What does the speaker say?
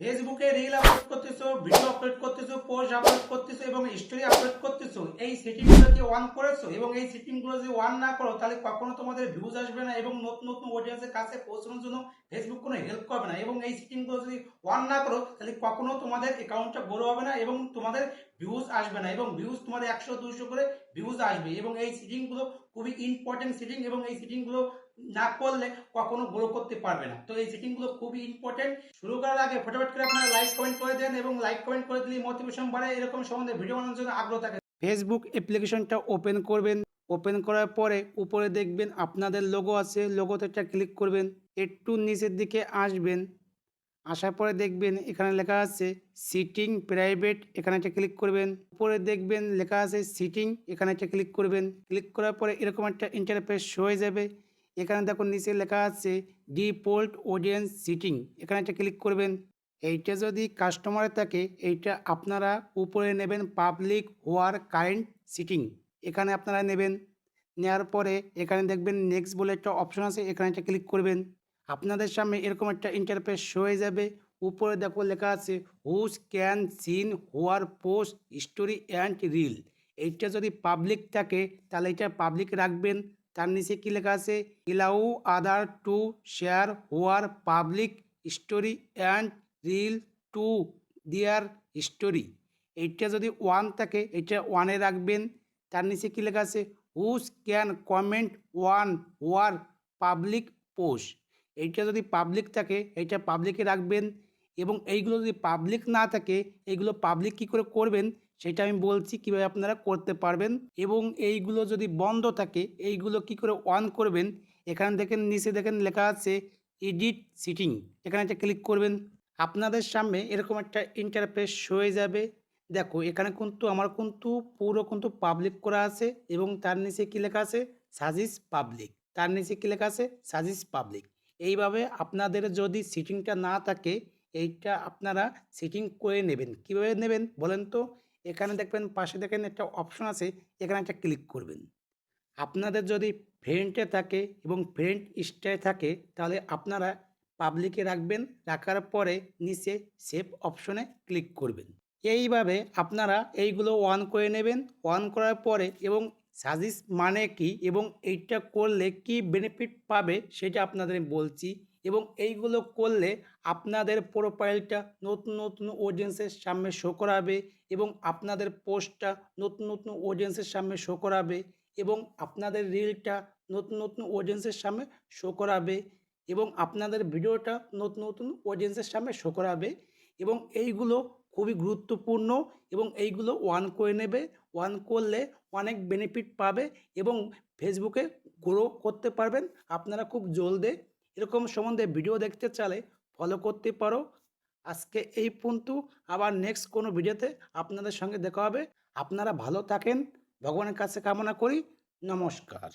ফেসবুকে reel upload করতেছো, video upload করতেছো, পোস্ট আপলোড করতেছো এবং স্টোরি আপলোড করতেছো, এই সেটিংগুলো যে অন করেছ এবং এই সেটিংগুলো যদি অন না করো, তাহলে কখনো তোমাদের ভিউজ আসবে না এবং নতুন নতুন অডিয়েন্সের কাছে পৌঁছানোর জন্য ফেসবুক কোনো হেল্প করবে না এবং এই সেটিংগুলো যদি অন না করো, তাহলে কখনো তোমাদের অ্যাকাউন্টটা বড় হবে না এবং তোমাদের ভিউজ আসবে না এবং ভিউজ তোমাদের একশো দুশো করে ভিউজ আসবে এবং এই সেটিংগুলো খুবই ইম্পর্টেন্ট সেটিং এবং এই সেটিংগুলো না করলে কখনো গ্রো করতে পারবে না। তো এই সেটিংগুলো খুবই ইম্পর্টেন্ট শুরু করার আগে ফটাফট করে আপনারা লাইক কমেন্ট করে দেন এবং লাইক কমেন্ট করে দিলে মোটিভেশন বাড়ে, এরকম সম্বন্ধে ভিডিও বানানোর জন্য আগ্রহ থাকে। ফেসবুক অ্যাপ্লিকেশনটা ওপেন করবেন। ওপেন করার পরে উপরে দেখবেন আপনাদের লোগো আছে। লোগোতে একটা ক্লিক করবেন। একটু নিচের দিকে আসবেন। আসার পরে দেখবেন এখানে লেখা আছে সিটিং প্রাইভেট এখানে একটা ক্লিক করবেন। উপরে দেখবেন লেখা আছে সিটিং এখানে একটা ক্লিক করবেন। ক্লিক করার পরে এরকম একটা ইন্টারফেস হয়ে যাবে। এখানে দেখুন নিচে লেখা আছে ডিফল্ট অডিয়েন্স সিটিং। এখানে একটা ক্লিক করবেন। এইটা যদি কাস্টমারে থাকে, এইটা আপনারা উপরে নেবেন পাবলিক হোয়ার কারেন্ট সিটিং। এখানে আপনারা নেবেন। নেওয়ার পরে এখানে দেখবেন নেক্সট বলে একটা অপশন আছে, এখানে একটা ক্লিক করবেন। আপনাদের সামনে এরকম একটা ইন্টারফেস শো হয়ে যাবে। উপরে দেখো লেখা আছে who's can see your post story and reel এইটা যদি পাবলিক থাকে, তাহলে এটা পাবলিক রাখবেন। তার নিচে কী লেখা আছে? Allow other to share your public story and reel to their story. এইটা যদি ওয়ান থাকে এটা ওয়ানে রাখবেন। তার নিচে কী লেখা আছে? Who's can comment on your public post. এইটা যদি পাবলিক থাকে, এইটা পাবলিকে রাখবেন। এবং এইগুলো যদি পাবলিক না থাকে, এইগুলো পাবলিক কি করে করবেন? সেটা আমি বলছি কীভাবে আপনারা করতে পারবেন। এবং এইগুলো যদি বন্ধ থাকে, এইগুলো কি করে অন করবেন? এখানে দেখেন, নিচে দেখেন লেখা আছে এডিট সিটিং এখানে একটা ক্লিক করবেন। আপনাদের সামনে এরকম একটা ইন্টারফেস হয়ে যাবে। দেখো, এখানে কিন্তু আমার কিন্তু পুরো কিন্তু পাবলিক করা আছে এবং তার নিচে কী লেখা আছে? সাজিস পাবলিক তার নিচে কী লেখা আছে? সাজিস পাবলিক এইভাবে আপনাদের যদি সিটিংটা না থাকে এইটা আপনারা সিটিং করে নেবেন। কীভাবে নেবেন বলেন তো? এখানে দেখবেন, পাশে দেখেন একটা অপশন আছে, এখানে একটা ক্লিক করবেন। আপনাদের যদি ফ্রেন্ডে থাকে এবং ফ্রেন্ড স্টায় থাকে, তাহলে আপনারা পাবলিকে রাখবেন, রাখার পরে নিচে সেভ অপশনে ক্লিক করবেন। এইভাবে আপনারা এইগুলো অন করে নেবেন। অন করার পরে এবং সাজিস মানে কি এবং এইটা করলে কি বেনিফিট পাবে সেটা আপনাদের বলছি এবং এইগুলো করলে আপনাদের প্রোফাইলটা নতুন নতুন অডিয়েন্সের সামনে শো করাবে এবং আপনাদের পোস্টটা নতুন নতুন অডিয়েন্সের সামনে শো করাবে এবং আপনাদের রিলটা নতুন নতুন অডিয়েন্সের সামনে শো করাবে এবং আপনাদের ভিডিওটা নতুন নতুন অডিয়েন্সের সামনে শো করাবে এবং এইগুলো খুবই গুরুত্বপূর্ণ এবং এইগুলো ওয়ান করে নেবে। ওয়ান করলে অনেক বেনিফিট পাবে এবং ফেসবুকে গ্রো করতে পারবেন। আপনারা খুব জলদি এরকম সম্বন্ধে ভিডিও দেখতে চালে ফলো করতে পারো। আজকে এই পর্যন্ত। আবার নেক্সট কোনো ভিডিওতে আপনাদের সঙ্গে দেখা হবে। আপনারা ভালো থাকেন। ভগবানের কাছে কামনা করি। নমস্কার।